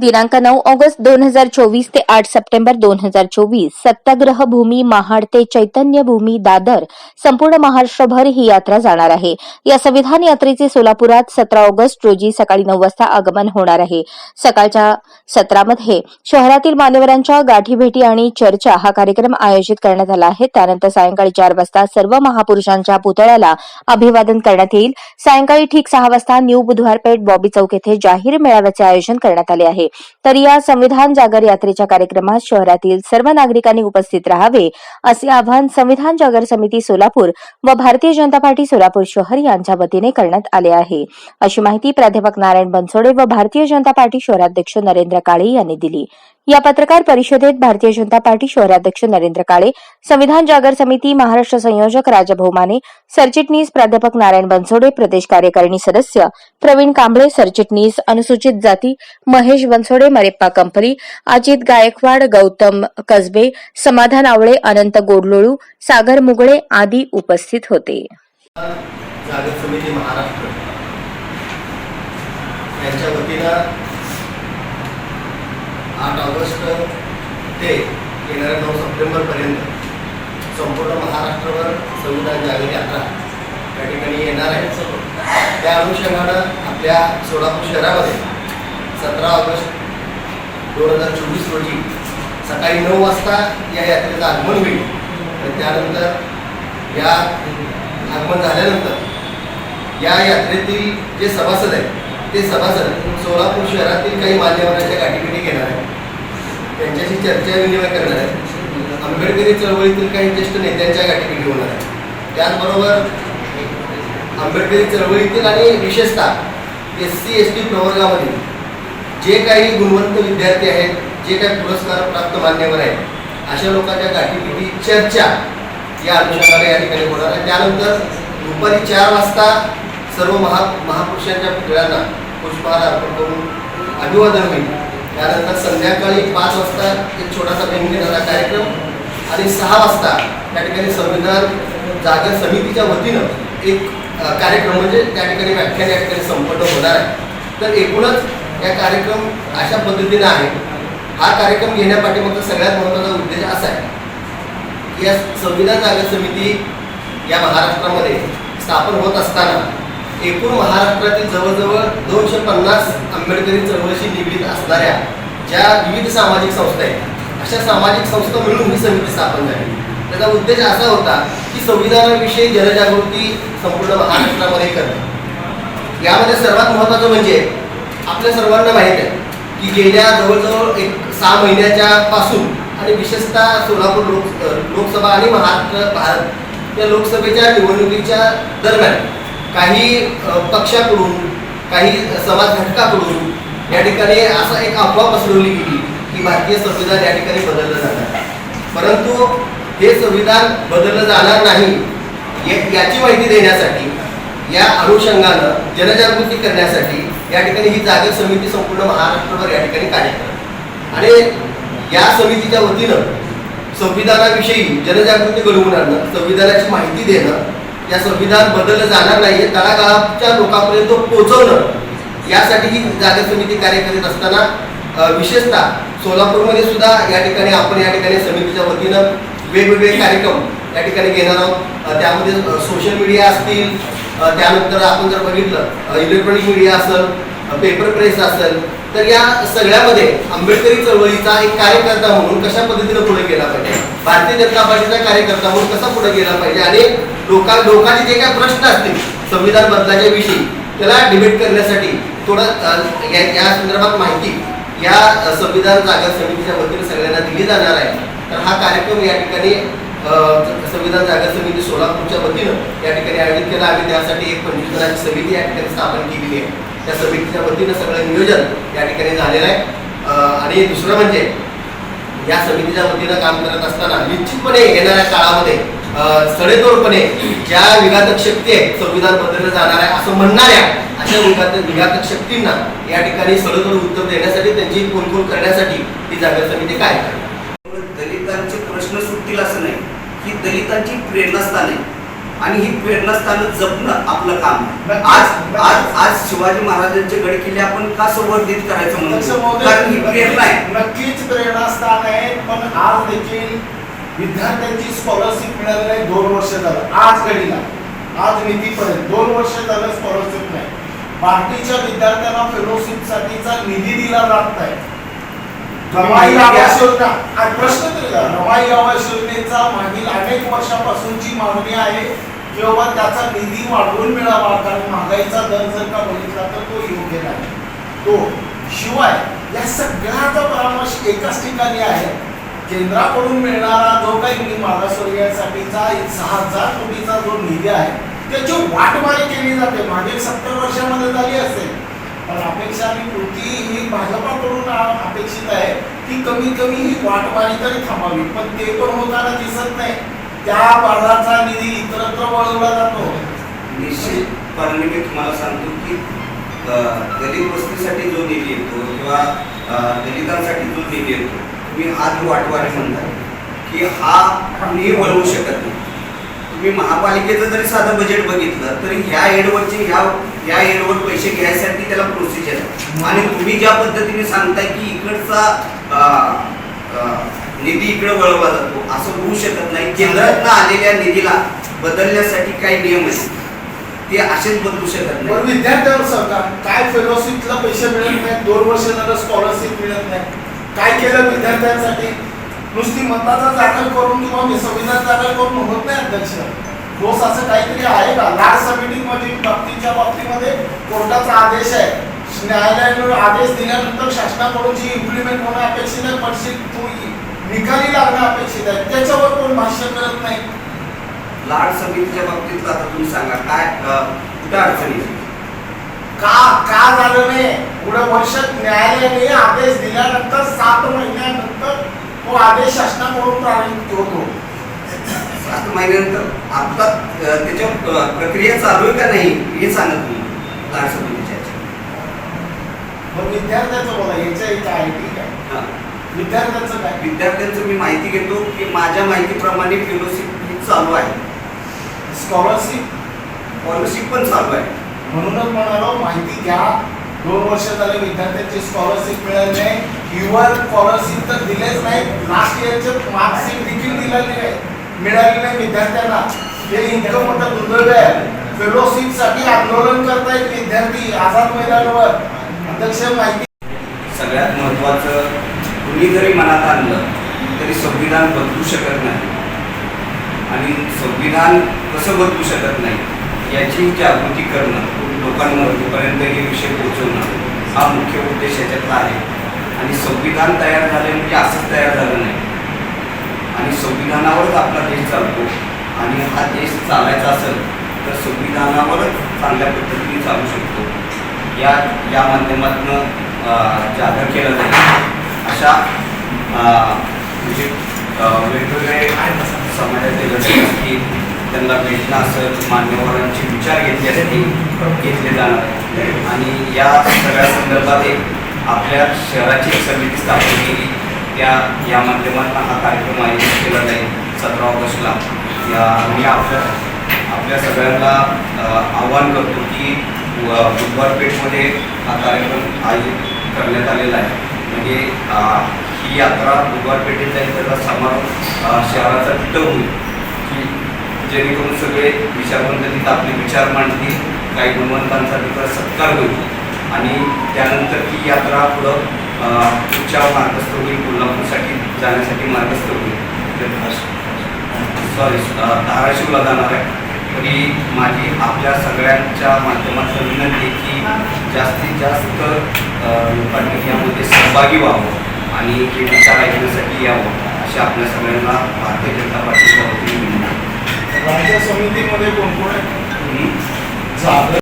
दिनांक नऊ ऑगस्ट दोन हजार चोवीस ते आठ सप्टेंबर दोन हजार चोवीस. सत्याग्रह भूमी महाड ते चैतन्य भूमी दादर संपूर्ण महाराष्ट्रभर ही यात्रा जाणार आहे. या संविधान यात्रेचे सोलापुरात सतरा ऑगस्ट रोजी सकाळी नऊ वाजता आगमन होणार आहे. सकाळच्या सत्रामध्ये शहरातील मान्यवरांच्या गाठीभेटी आणि चर्चा हा कार्यक्रम आयोजित करण्यात आला आहे. त्यानंतर सायंकाळी चार वाजता सर्व महापुरुषांच्या पुतळ्याला अभिवादन करण्यात येईल. सायंकाळी ठीक सहा वाजता न्यू बुधवारपेठ बॉबी चौक येथे जाहीर मेळाव्याचे आयोजन करण्यात आले आहे. तर या संविधान जागर यात्रेच्या कार्यक्रमात शहरातील सर्व नागरिकांनी उपस्थित राहावे असे आवाहन संविधान जागर समिती सोलापूर व भारतीय जनता पार्टी सोलापूर शहर यांच्या वतीने करण्यात आले आहे. अशी माहिती प्राध्यापक नारायण बनसोडे व भारतीय जनता पार्टी शहराध्यक्ष नरेंद्र काळे यांनी दिली. या पत्रकार परिषदेत भारतीय जनता पार्टी शहराध्यक्ष नरेंद्र काळे संविधान जागर समिती महाराष्ट्र संयोजक राजभाऊ माने सरचिटणीस प्राध्यापक नारायण बनसोडे प्रदेश कार्यकारिणी सदस्य प्रवीण कांबळे सरचिटणीस अनुसूचित जाती महेश बनसोडे मरेप्पा कंपनी अजित गायकवाड गौतम कसबे समाधान आवळे अनंत गोडलोळू सागर मुगळे आदी उपस्थित होते. जागर समिती महाराष्ट्र यांच्या वतीनं आठ ऑगस्ट ते येणाऱ्या नऊ सप्टेंबरपर्यंत संपूर्ण महाराष्ट्रभर संविधान जागर यात्रा त्या ठिकाणी येणार आहे. त्या अनुषंगानं आपल्या सोलापूर शहरामध्ये सतरा ऑगस्ट दोन हजार चोवीस रोजी सकाळी नऊ वाजता या यात्रेचं आगमन होईल. आणि त्यानंतर या आगमन झाल्यानंतर या यात्रेतील जे सभासद आहेत ते सभासद सोलापूर शहरातील काही मान्यवरांच्या गाठीभेटी घेणार आहेत. त्यांच्याशी चर्चा विनिमय करणार आहेत. आंबेडकरी चळवळीतील काही ज्येष्ठ नेत्यांच्या गाठीभेटी होणार आहेत. त्याचबरोबर आंबेडकरी चळवळीतील आणि विशेषतः एस सी एस टी प्रवर्गामधील जे काही गुणवंत विद्यार्थी आहेत जे काही पुरस्कार प्राप्त मान्यवर आहेत अशा लोकांच्या गाठीभेटी चर्चा या अनुषंगाने या ठिकाणी होणार आहे. त्यानंतर दुपारी चार वाजता सर्व महा महापुरुषांच्या पुतळ्यांना पुष्पहार अर्पण करून अभिवादन होईल. त्यानंतर संध्याकाळी पाच वाजता एक छोटासा भेंडीचा कार्यक्रम आणि सहा वाजता त्या ठिकाणी संविधान जागर समितीच्या वतीनं एक कार्यक्रम म्हणजे त्या ठिकाणी व्याख्यान या ठिकाणी संपन्न होणार आहे. तर एकूणच या कार्यक्रम अशा पद्धतीने आहे. हा कार्यक्रम घेण्यापाठीमागचा सगळ्यात महत्त्वाचा उद्देश असा आहे की या संविधान जागर समिती या महाराष्ट्रामध्ये स्थापन होत असताना एकूण महाराष्ट्रातील जवळजवळ दोनशे पन्नास आंबेडकरी चळवळीशी निगडीत असणाऱ्या ज्या विविध सामाजिक संस्था आहेत अशा सामाजिक संस्था मिळून ही समिती स्थापन झाली. त्याचा उद्देश असा होता की संविधानाविषयी जनजागृती संपूर्ण महाराष्ट्रामध्ये करणं. यामध्ये सर्वात महत्त्वाचं म्हणजे आपल्या सर्वांना माहीत आहे की गेल्या जवळजवळ एक सहा महिन्याच्या पासून आणि विशेषतः सोलापूर लोक लोकसभा आणि महाराष्ट्र भारत या लोकसभेच्या निवडणुकीच्या दरम्यान काही पक्षाकडून काही समाज घटकाकडून या ठिकाणी असा एक अफवा पसरवली गेली की भारतीय संविधान या ठिकाणी बदललं जाणार. परंतु हे संविधान बदललं जाणार नाही याची माहिती देण्यासाठी या अनुषंगानं जनजागृती करण्यासाठी या ठिकाणी ही जागर समिती संपूर्ण महाराष्ट्रभर या ठिकाणी कार्य करत आणि या समितीच्या वतीनं संविधानाविषयी जनजागृती घडवून आणणं संविधानाची माहिती देणं या संविधान बदललं जाणार नाही तळागाळाच्या लोकांपर्यंत पोहोचवणं यासाठी ही जागर समिती कार्य करीत असताना विशेषतः सोलापूरमध्ये सुद्धा या ठिकाणी आपण या ठिकाणी समितीच्या वतीनं वेगवेगळे कार्यक्रम या ठिकाणी घेणार आहोत. त्यामध्ये सोशल मीडिया असतील त्यानंतर आपण जर बघितलं इलेक्ट्रॉनिक मीडिया असेल पेपर प्रेस असेल तर या सगळ्यामध्ये आंबेडकरी चळवळीचा एक कार्यकर्ता म्हणून कशा पद्धतीनं पुढे गेला पाहिजे? भारतीय जनता पार्टीचा कार्यकर्ता म्हणून कसा पुढे गेला पाहिजे? आणि लोकां लोकांचे जे काही प्रश्न असतील संविधान बदलाच्या विषयी त्याला डिबेट करण्यासाठी थोडं या या संदर्भात माहिती या संविधान जागर समितीच्या वतीने सगळ्यांना दिली जाणार आहे. तर हा कार्यक्रम या ठिकाणी संविधान जागर समिती सोलापूरच्या वतीनं या ठिकाणी आयोजित केला आम्ही त्यासाठी एक पंचवीस जणांची समिती या ठिकाणी स्थापन केलेली आहे. त्या समितीच्या वतीनं सगळं नियोजन या ठिकाणी झालेलं आहे. आणि दुसरं म्हणजे या समितीच्या वतीनं काम करत असताना निश्चितपणे येणाऱ्या काळामध्ये सडेतोडपणे ज्या विघातक शक्ती आहेत संविधान बदललं जाणार आहे असं म्हणणाऱ्या अशा विघातक विघातक शक्तींना या ठिकाणी सडेतोड उत्तर देण्यासाठी त्यांची कोलकोल करण्यासाठी ही जागर समिती काय दलितांचे प्रश्न सुटतील असं नाही. ही दलितांची प्रेरणास्थान आहे. आणि ही प्रेरणास्थानं जपणं आपलं काम आज. आज आज शिवाजी महाराजांचे गड किल्ले आपण का संवर्धित करायचं महोदय, कारण ही प्रेरणा आहे. नक्कीच प्रेरणास्थान आहे पण आज देखील विद्यार्थ्यांची स्कॉलरशिप मिळाली नाही दोन वर्ष झालं. आज घडीला. आज निधीपर्यंत दोन वर्ष झालं स्कॉलरशिप नाही. बाकीच्या विद्यार्थ्यांना फेलोशिप साठीचा निधी दिला जात नाही. रमाई आवास योजना. आणि प्रश्न झाला. रमाई आवास योजनेचा मागील अनेक वर्षापासूनची मागणी आहे. किंवा त्याचा निधी वाढवून मिळावा कारण महागाईचा दर जर का बघितला तर तो योग्य नाही. तो. शिवाय या सगळ्याचा परामर्श एकाच ठिकाणी आहे. केंद्राकडून मिळणारा जो काही मागासवर्गीयांसाठीचा सहा हजार कोटीचा जो निधी आहे त्याची वाटमारी केली जाते. मागील सत्तर वर्षामध्ये झाली असेल. पण अपेक्षा आणि कृती ही भाजपाकडून अपेक्षित आहे की कमीत कमी ही वाटमारी तरी थांबावी. पण ते पण होताना दिसत नाही. त्या भागाचा निधी इतरत्र वळवला जातो. निश्चितपणे मी तुम्हाला सांगतो की दलित वस्तीसाठी जो निधी येतो किंवा दलितांसाठी जो निधी येतो तुम्ही हात वाटवारे म्हणतात की हा कुणीही वळवू शकत नाही. तुम्ही महापालिकेचं जरी साधं बजेट बघितलं तरी ह्या एडवरचे ह्या ह्या एडवर पैसे घ्यायसाठी त्याला प्रोसिजर आहे. आणि तुम्ही ज्या पद्धतीने सांगताय की इकडचा निधी इकडे वळवला जातो असं होऊ शकत नाही. केंद्रातनं आलेल्या निधीला बदलण्यासाठी काही नियम आहेत. ते असेच बदलू शकत नाही. विद्यार्थ्यांवर सरकार काय फेलोशिपला पैसे मिळत नाही दोन वर्ष झालं स्कॉलरशिप मिळत नाही काय केलं विद्यार्थ्यांसाठी? नुसती मताचा दाखल करून किंवा मी संविधान दाखल करून होत नाही अध्यक्ष. रोज असं काहीतरी आहे का? लाड समितीमध्ये बाबतीच्या बाबतीमध्ये कोर्टाचा आदेश आहे. न्यायालयाने आदेश दिल्यानंतर शासनाकडून जी इम्प्लिमेंट होणं अपेक्षित आहे पडशील तो निकाली लागणं अपेक्षित आहे. त्याच्यावर कोण भाष्य करत नाही? लाड समितीच्या बाबतीत आता तुम्ही सांगा काय कुठं अडचणी? का का झालं नाही? पुढे वर्ष न्यायालयाने आदेश दिल्यानंतर सात महिन्यानंतर तो आदेश शासनाकडून प्रारंभ होतो. सात महिन्यानंतर? आता अ, प्रक्रिया चालू आहे का नाही हे सांगा तुम्ही लाड समितीच्या. मग विद्यार्थ्याचं बोला याच्या इथं आहे ठीक आहे. विद्यार्थ्यांचं काय? विद्यार्थ्यांचं मी माहिती घेतो की माझ्या माहितीप्रमाणे फेलोशिप ही चालू आहे. स्कॉलरशिप स्कॉलरशिप पण चालू आहे. म्हणूनच म्हणालो माहिती घ्या. दोन वर्ष झाले विद्यार्थ्यांची स्कॉलरशिप मिळाली नाही. युवर स्कॉलरशिप तर दिलेच नाही. लास्ट इयरचे मार्कशीट देखील दिलेली नाही. मिळाली नाही विद्यार्थ्यांना. हे इतकं मोठं दुर्दैव आहे. फेलोशिपसाठी आंदोलन करतायत विद्यार्थी आझाद मैदानावर. अध्यक्ष माहिती सगळ्यात महत्त्वाचं कुणी जरी मनात आणलं तरी संविधान बदलू शकत नाही. आणि संविधान कसं बदलू शकत नाही? याची जागृती करणं लोकांपर्यंत हे विषय पोहोचवणं हा मुख्य उद्देश याच्यातला आहे. आणि संविधान तयार झाले म्हणजे असंच तयार झालं नाही. आणि संविधानावरच आपला देश चालतो. आणि हा देश चालायचा असेल तर संविधानावरच चांगल्या पद्धतीने चालू शकतो. या या माध्यमातून जागर केलं जाईल. अशा म्हणजे वेगवेगळे समाजाचे घटक असतील त्यांना भेटणं असेल मान्यवरांचे विचार घेतले असतील घेतले जाणार. आणि या सगळ्या संदर्भात एक आपल्या शहराची एक समिती स्थापन केली. त्या या माध्यमातून हा कार्यक्रम आयोजित केला जाईल. सतरा ऑगस्टला. या मी आपल्या आपल्या सगळ्यांना आव्हान आवाहन करतो की बुधवारपेठमध्ये हा कार्यक्रम आयोजित करण्यात आलेला आहे. म्हणजे ही यात्रा बुधवारपेठेत जाईल त्याचा समारोप शहराचा तिथं होईल. की जेणेकरून सगळे विचारवंत तिथं आपले विचार मांडतील काही गुणवंतांचा तिथं सत्कार होईल. आणि त्यानंतर ती यात्रा पुढं पुढच्या मार्गस्थ होईल कोल्हापूरसाठी जाण्यासाठी मार्गस्थ होईल. सॉरी धाराशिवला जाणार आहे. तरी माझी आपल्या सगळ्यांच्या माध्यमातून विनंती की जास्तीत जास्त लोकांनी यामध्ये सहभागी व्हावं आणि हे विचार ऐकण्यासाठी यावं अशी आपल्या सगळ्यांना भारतीय जनता पार्टीच्या वतीने विनंती राज्य समितीमध्ये कोण कोण आहे?